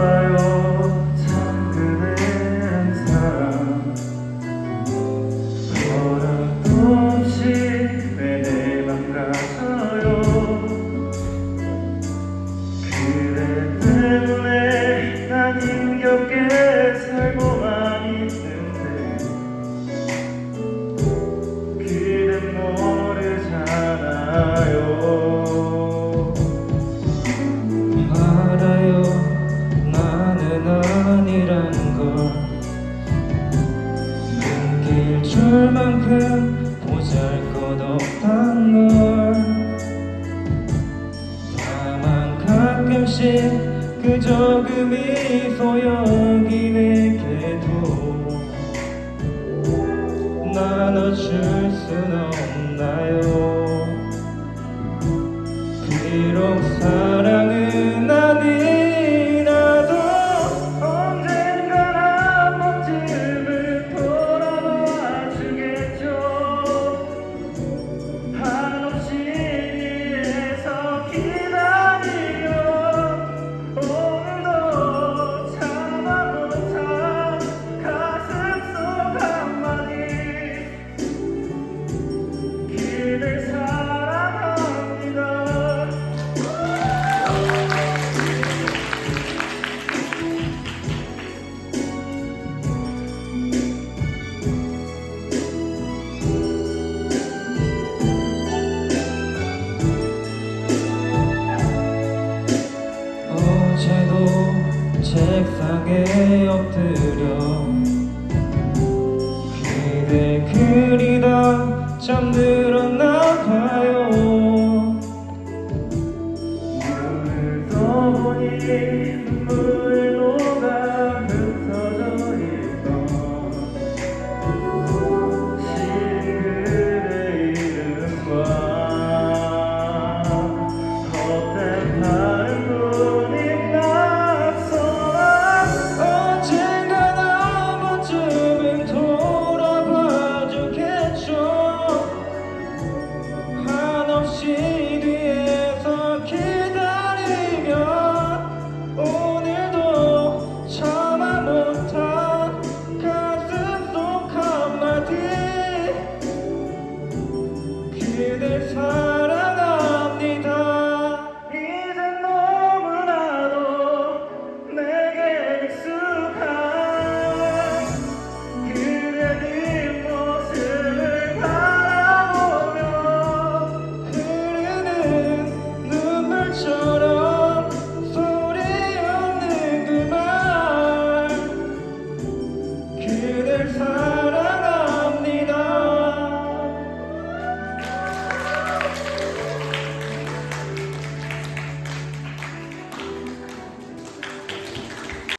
first. 줄 만큼 보잘것없단 걸. 다만 가끔씩 그저 그 미소 여기 내게도 나눠줄 순 없나요? 비록 사 어제도 책상에 엎드려 그대 그리다 잠들었나 봐요. 눈을 떠보니 눈물